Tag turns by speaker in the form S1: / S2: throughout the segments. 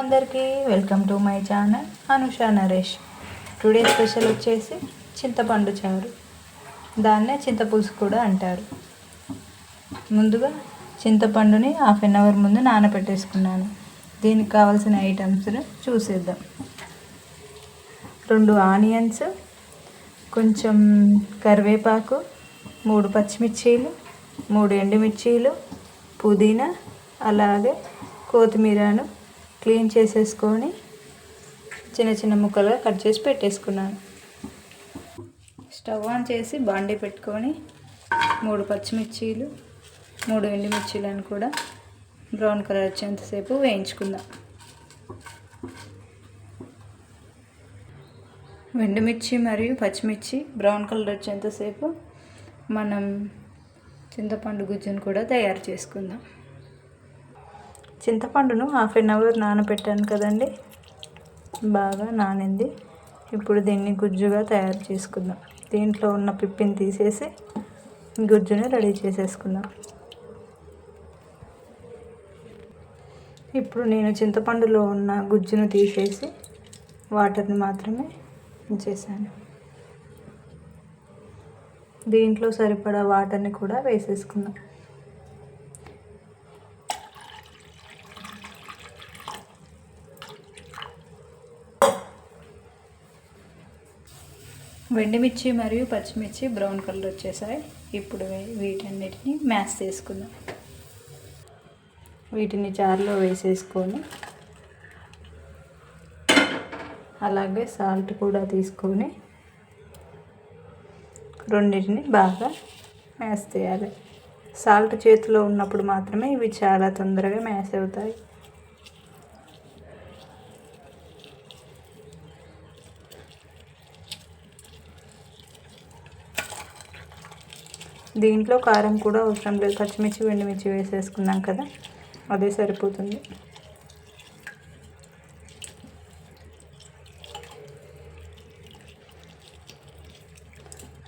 S1: అందరికీ welcome to my channel Anusha Naresh. Today special వచ్చేసి చింతపండు చారు. దాన్నే చింతపులుసు కూడా అంటారు. ముందుగా చింతపండుని హాఫ్ అన్ అవర్ ముందు నానబెట్టేసుకున్నాను దీనికి కావాల్సిన ఐటమ్స్ చూసేద్దాం. రెండు ఆనియన్స్ కొంచెం కరివేపాకు మూడు పచ్చిమిర్చీలు మూడు ఎండుమిర్చీలు పుదీనా అలాగే కొత్తిమీరను క్లీన్ చేసేసుకొని చిన్న చిన్న ముక్కలుగా కట్ చేసి పెట్టేసుకున్నాను. స్టవ్ ఆన్ చేసి బాండీ పెట్టుకొని మూడు పచ్చిమిర్చీలు మూడు ఎండుమిర్చీలను కూడా బ్రౌన్ కలర్ వచ్చేంతసేపు వేయించుకుందాం. ఎండుమిర్చి మరియు పచ్చిమిర్చి బ్రౌన్ కలర్ వచ్చేంతసేపు మనం చింతపండు గుజ్జును కూడా తయారు చేసుకుందాం. చింతపండును హాఫ్ అన్ అవర్ నానబెట్టాను కదండి. బాగా నానింది. ఇప్పుడు దీన్ని గుజ్జుగా తయారు చేసుకుందాం. దీంట్లో ఉన్న పిప్పిని తీసేసి గుజ్జుని రెడీ చేసేసుకుందాం. ఇప్పుడు నేను చింతపండులో ఉన్న గుజ్జును తీసేసి వాటర్ని మాత్రమే చేశాను దీంట్లో సరిపడా వాటర్ని కూడా వేసేసుకుందాం. వెండిమిర్చి మరియు పచ్చిమిర్చి బ్రౌన్ కలర్ వచ్చేసాయి. ఇప్పుడు వీటన్నిటిని మ్యాష్ చేసుకుందాం. వీటిని జార్లో వేసేసుకొని అలాగే సాల్ట్ కూడా తీసుకొని రెండింటిని బాగా మ్యాష్ చేయాలి. సాల్ట్ చేతిలో ఉన్నప్పుడు మాత్రమే ఇవి చాలా తొందరగా మ్యాష్ అవుతాయి. దీంట్లో కారం కూడా అవసరం లేదు. పచ్చిమిర్చి వెండిమిర్చి వేసేసుకున్నాం కదా అదే సరిపోతుంది.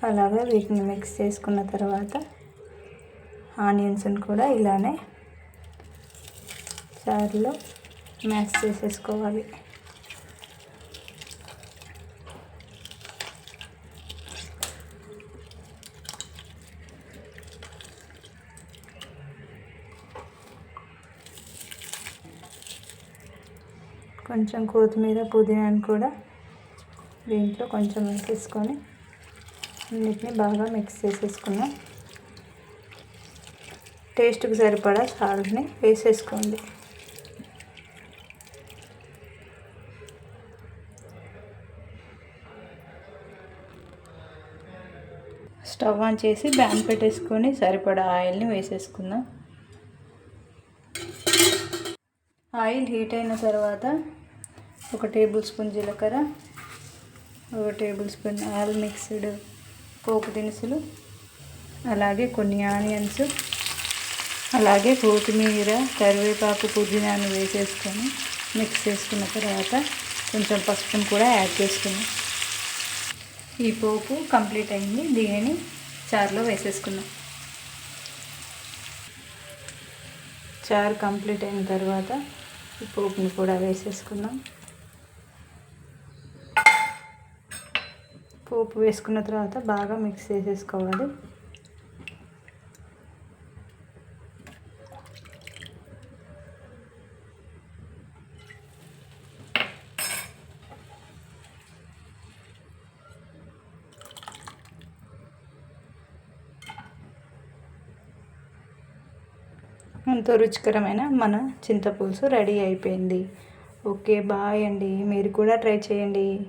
S1: అలాగే వీటిని మిక్స్ చేసుకున్న తర్వాత ఆనియన్స్ని కూడా ఇలానే చారులో మ్యాష్ చేసేసుకోవాలి. కొంచెం కొత్తిమీర పుదీనాని కూడా దీంట్లో కొంచెం వేసేసుకొని అన్నిటిని బాగా మిక్స్ చేసేసుకున్నాం. టేస్ట్కి సరిపడా సాల్ట్ని వేసేసుకోండి. స్టవ్ ఆన్ చేసి బ్యాన్ పెట్టేసుకొని సరిపడా ఆయిల్ని వేసేసుకుందాం. ఆయిల్ హీట్ అయిన తర్వాత ఒక టేబుల్ స్పూన్ జీలకర్ర ఒక టేబుల్ స్పూన్ ఆల్ మిక్స్డ్ పోపు దినుసులు అలాగే కొన్ని ఆనియన్స్ అలాగే కొత్తిమీర కరివేపాకు పుదీనాను వేసేసుకొని మిక్స్ చేసుకున్న తర్వాత కొంచెం పసుపును కూడా యాడ్ చేసుకున్నాం. ఈ పోపు కంప్లీట్ అయింది. దీనిని చారులో వేసేసుకున్నాం. చారు కంప్లీట్ అయిన తర్వాత ఈ పోపుని కూడా వేసేసుకుందాం. పోపు వేసుకున్న తర్వాత బాగా మిక్స్ చేసేసుకోవాలి. ఎంతో రుచికరమైన మన చింతపులుసు రెడీ అయిపోయింది. ఓకే బాయ్ అండి. మీరు కూడా ట్రై చేయండి.